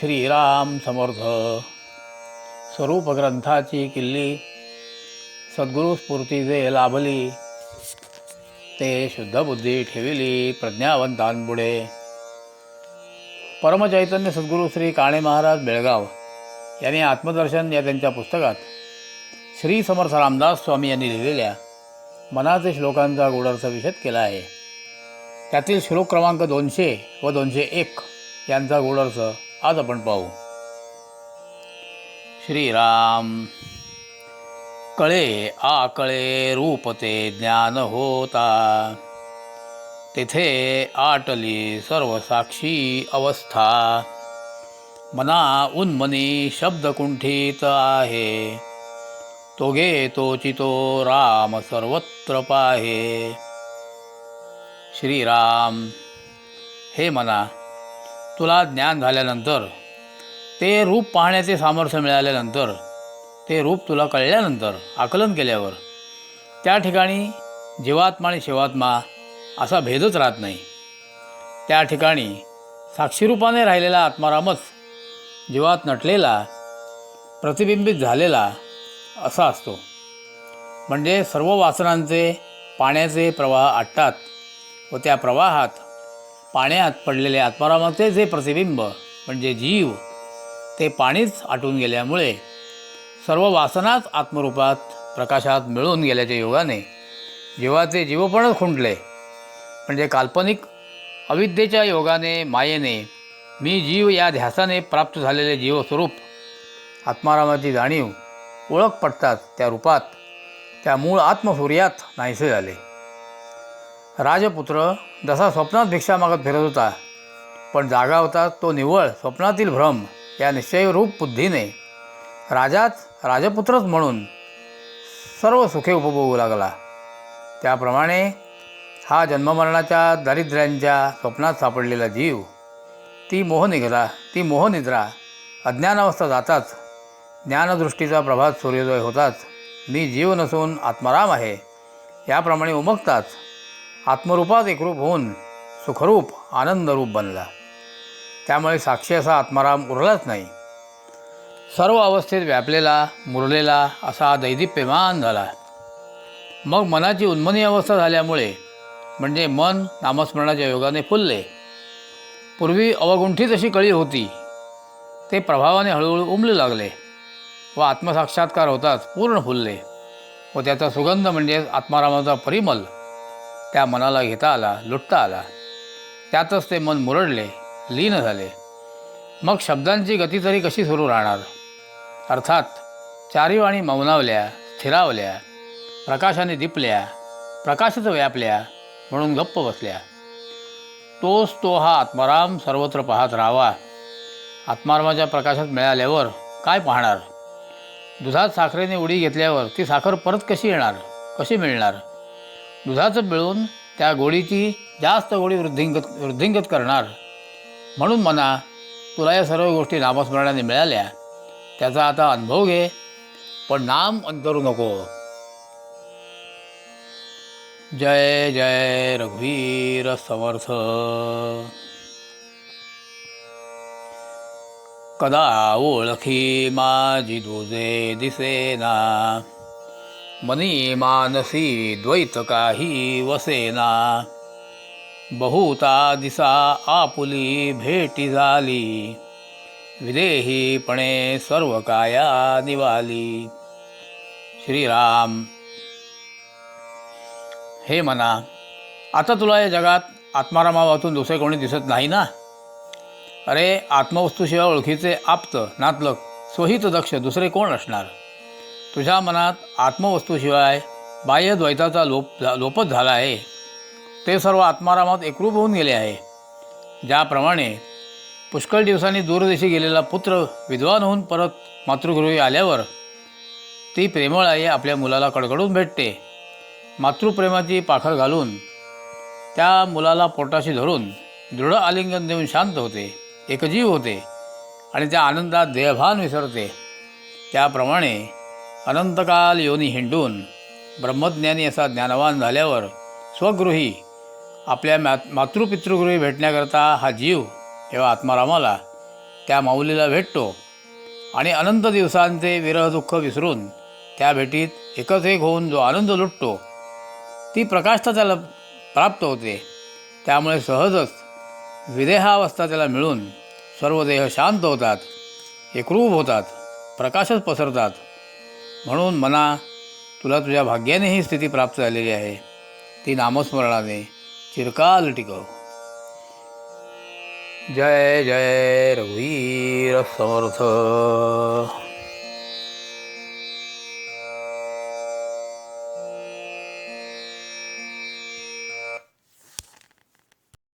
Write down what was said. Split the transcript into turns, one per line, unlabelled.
श्रीराम समर्थ. स्वरूप ग्रंथाची किल्ली सद्गुरू स्फूर्ती जे लाभली ते शुद्ध बुद्धी ठेविली प्रज्ञावंतांपुढे परमचैतन्य सद्गुरू श्री काणे महाराज बेळगाव यांनी आत्मदर्शन या त्यांच्या पुस्तकात श्री समर्थ रामदास स्वामी यांनी लिहिलेल्या मनाचे श्लोकांचा गूढार्थ विषद केला आहे. त्यातील श्लोक क्रमांक दोनशे व दोनशे एक यांचा गूढार्थ आज आपण पाहू. श्रीराम कळे आकळे रूप ते ज्ञान होता. तेथे आटली सर्व साक्षी अवस्था. मना उन्मनी शब्दकुंठीत आहे तो आहे. तोगे तोचितो राम सर्वत्र पाहे. श्रीराम हे मना तुला ज्ञान झाल्यानंतर ते रूप पाहण्याचे सामर्थ्य मिळाल्यानंतर ते रूप तुला कळल्यानंतर आकलन केल्यावर त्या ठिकाणी जीवात्मा आणि शिवात्मा असा भेदच राहत नाही. त्या ठिकाणी साक्षीरूपाने राहिलेला आत्मारामच जीवात नटलेला प्रतिबिंबित झालेला असा असतो. म्हणजे सर्व वासनांचे पाण्याचे प्रवाह आटतात व त्या प्रवाहात पाण्यात पडलेले आत्मारामाचे जे प्रतिबिंब म्हणजे जीव ते पाणीच आटून गेल्यामुळे सर्व वासनाच आत्मरूपात प्रकाशात मिळून गेल्याच्या योगाने जीवाचे जीवपणच खुंटले. म्हणजे काल्पनिक अविद्येच्या योगाने मायेने मी जीव या ध्यासाने प्राप्त झालेले जीवस्वरूप आत्मारामाची जाणीव ओळख पडतात त्या रूपात. त्या मूळ आत्मसूर्यात नाहीसे झाले. राजपुत्र जसा स्वप्नात भिक्षा मागत फिरत होता पण जागा होता तो निव्वळ स्वप्नातील भ्रम या निश्चयरूप बुद्धीने. राजाच राजपुत्रच म्हणून सर्व सुखे उपभोगू लागला. त्याप्रमाणे हा जन्ममरणाच्या दारिद्र्यांच्या स्वप्नात सापडलेला जीव ती मोहनिद्रा ती मोहनिद्रा अज्ञानावस्था जाताच ज्ञानदृष्टीचा प्रभात सूर्योदय होताच मी जीव नसून आत्माराम आहे याप्रमाणे उमगताच आत्मरूपात एकरूप होऊन सुखरूप आनंदरूप बनला. त्यामुळे साक्षी असा आत्माराम उरलाच नाही. सर्व अवस्थेत व्यापलेला मुरलेला असा दैदिप्यमान झाला. मग मनाची उन्मनी अवस्था झाल्यामुळे म्हणजे मन नामस्मरणाच्या योगाने फुलले. पूर्वी अवगुंठित अशी कळी होती. ते प्रभावाने हळूहळू उमलू लागले व आत्मसाक्षात्कार होताच पूर्ण फुलले व त्याचा सुगंध म्हणजे आत्मारामाचा परिमल त्या मनाला घेता आला लुटता आला. त्यातच ते मन मुरडले लीन झाले. मग शब्दांची गती तरी कशी सुरू राहणार? अर्थात चारी वाणी मौनावल्या स्थिरावल्या प्रकाशाने दिपल्या प्रकाशच व्यापल्या म्हणून गप्प बसल्या. तोच तो हा आत्माराम सर्वत्र पाहत राहावा. आत्मारामाच्या प्रकाशात मिळाल्यावर काय पाहणार? दुधात साखरेने उडी घेतल्यावर ती साखर परत कशी येणार? कशी मिळणार? दुधाचं मिळून त्या गोडीची जास्त गोडी वृद्धिंगत वृद्धिंगत करणार. म्हणून म्हणा तुला या सर्व गोष्टी नामस्मरणाने मिळाल्या. त्याचा आता अनुभव घे पण नाम अंतरू नको. जय जय रघुवीर समर्थ. कदा ओळखी माझी दुजे दिसेना? मनी मानसी द्वैत काही वसेना। बहुता दिसा आपुली भेटी झाली। विदेहीपणे सर्व काया निवाली। श्रीराम। हे मना आता तुला या जगात आत्मारामावातून दुसरे कोणी दिसत नाही ना? अरे आत्मवस्तूशिवाय ओळखीचे आप्त नातलक स्वहित दक्ष दुसरे कोण असणार? तुझ्या मनात आत्मवस्तूशिवाय बाह्य द्वैताचा लोप झा लोपच झाला आहे. ते सर्व आत्मारामात एकरूप होऊन गेले आहे. ज्याप्रमाणे पुष्कळ दिवसांनी दूरदेशी गेलेला पुत्र विद्वान होऊन परत मातृगृही आल्यावर ती प्रेमळ आई आपल्या मुलाला कडकडून भेटते. मातृप्रेमाची पाखर घालून त्या मुलाला पोटाशी धरून दृढ आलिंगन देऊन शांत होते एकजीव होते आणि त्या आनंदात देहभान विसरते. त्याप्रमाणे अनंतकाल योनी हिंडून ब्रह्मज्ञानी असा ज्ञानवान झाल्यावर स्वगृही आपल्या मा मातृपितृगृही भेटण्याकरता हा जीव जेव्हा आत्मारामाला. त्या माऊलीला भेटतो आणि अनंत दिवसांचे विरह दुःख विसरून त्या भेटीत एकच एक होऊन जो आनंद लुटतो ती प्रकाशता त्याला प्राप्त होते. त्यामुळे सहजच विदेहावस्था त्याला मिळून सर्व देह शांत होतात एकरूप होतात प्रकाशच पसरतात. म्हणून मना तुला तुझ्या भाग्याने ही स्थिती प्राप्त झालेली आहे. ती नामस्मरणाने चिरकाल टिकव. जय जय रघुवीर समर्थ.